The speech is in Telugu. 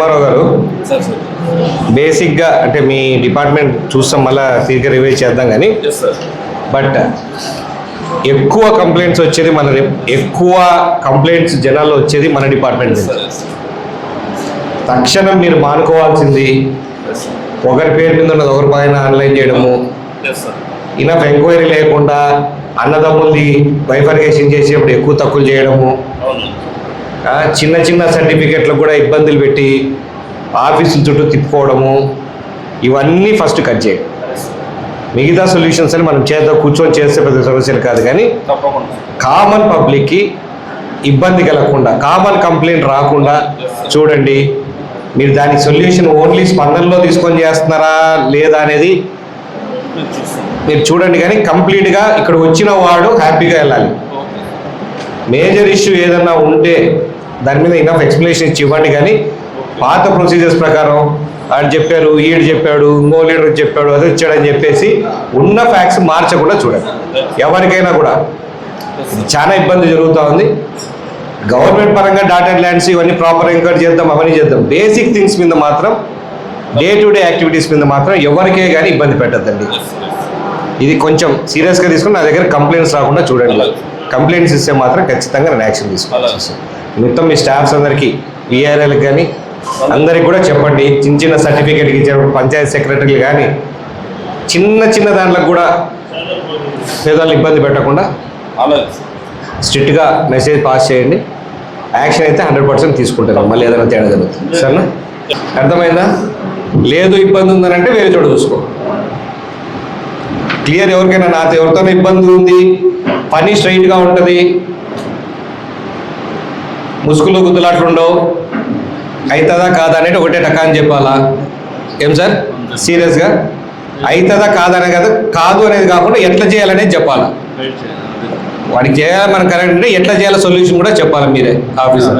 కుమారావు గారు. బేసిక్గా అంటే మీ డిపార్ట్మెంట్ చూస్తాం మళ్ళీ తిరిగి రివైజ్ చేద్దాం కానీ. బట్ ఎక్కువ కంప్లైంట్స్ వచ్చేది మన ఎక్కువ కంప్లైంట్స్ జనాల్లో వచ్చేది మన డిపార్ట్మెంట్ తక్షణం మీరు మానుకోవాల్సింది ఒకరి పేరు మీద ఉన్నది ఒకరి పైన ఆన్లైన్ చేయడము. ఇనఫ్ ఎంక్వైరీ లేకుండా అన్నదమ్ముల్ది బైఫర్కేషన్ చేసేప్పుడు ఎక్కువ తక్కువ చేయడము. చిన్న చిన్న సర్టిఫికెట్లకు కూడా ఇబ్బందులు పెట్టి ఆఫీసుల చుట్టూ తిప్పుకోవడము ఇవన్నీ ఫస్ట్ కట్ చేయండి మిగతా సొల్యూషన్స్ అని మనం చేద్దాం కూర్చొని చేస్తే పెద్ద సమస్యలు కాదు కానీ కామన్ పబ్లిక్కి ఇబ్బంది కలగకుండా కామన్ కంప్లైంట్ రాకుండా చూడండి మీరు దానికి సొల్యూషన్ ఓన్లీ స్పందనలో తీసుకొని చేస్తున్నారా లేదా అనేది మీరు చూడండి కానీ కంప్లీట్గా ఇక్కడ వచ్చిన వాడు హ్యాపీగా వెళ్ళాలి. మేజర్ ఇష్యూ ఏదన్నా ఉంటే దాని మీద ఇనఫ్ ఎక్స్ప్లెనేషన్ ఇచ్చి ఇవ్వండి కానీ పాత ప్రొసీజర్స్ ప్రకారం ఆడు చెప్పారు ఈడు చెప్పాడు ఇంకో లీడర్ చెప్పాడు అది వచ్చాడని చెప్పేసి ఉన్న ఫ్యాక్ట్స్ మార్చకుండా చూడండి. ఎవరికైనా కూడా. చాలా ఇబ్బంది జరుగుతూ ఉంది. గవర్నమెంట్ పరంగా డాటెడ్ ల్యాండ్స్ ఇవన్నీ ప్రాపర్ ఎంకరేజ్ చేద్దాం అవన్నీ చేద్దాం. బేసిక్ థింగ్స్ మీద మాత్రం డే టు డే యాక్టివిటీస్ మీద మాత్రం ఎవరికే కానీ ఇబ్బంది పెట్టద్దండి. ఇది కొంచెం సీరియస్గా తీసుకుని నా దగ్గర కంప్లైంట్స్ రాకుండా చూడండి. కంప్లైంట్స్ ఇస్తే మాత్రం ఖచ్చితంగా నేను యాక్షన్ తీసుకోవాలి మొత్తం మీ స్టాఫ్స్ అందరికీ విఆర్ఎల్కి కానీ అందరికి కూడా చెప్పండి. చిన్న చిన్న సర్టిఫికేట్ ఇచ్చేటప్పుడు పంచాయత్ సెక్రటరీలు కానీ చిన్న చిన్న దాంట్లో కూడా పేదలను ఇబ్బంది పెట్టకుండా స్ట్రిక్ట్గా మెసేజ్ పాస్ చేయండి. యాక్షన్ అయితే హండ్రెడ్ పర్సెంట్ తీసుకుంటాను. మళ్ళీ ఏదైనా తేడా జరుగుతుంది. సరేనా? అర్థమైందా? లేదు ఇబ్బంది ఉందనంటే వేరే చోట చూసుకో. క్లియర్ ఎవరికైనా నాతో ఎవరితోనే ఇబ్బంది ఉంది. పని స్ట్రైట్గా ఉంటుంది. ముసుగులు గుద్దులాట్లుండవు అవుతుందా కాదా అనేది ఒకటే టకా అని చెప్పాలా? ఏం సార్? సీరియస్గా? అవుతుందా కాదనే కదా కాదు అనేది కాకుండా ఎట్లా చేయాలనేది చెప్పాలా? వాడికి చేయాలి మనం కరెక్ట్ అంటే ఎట్లా చేయాలో సొల్యూషన్ కూడా చెప్పాలి మీరే ఆఫీసర్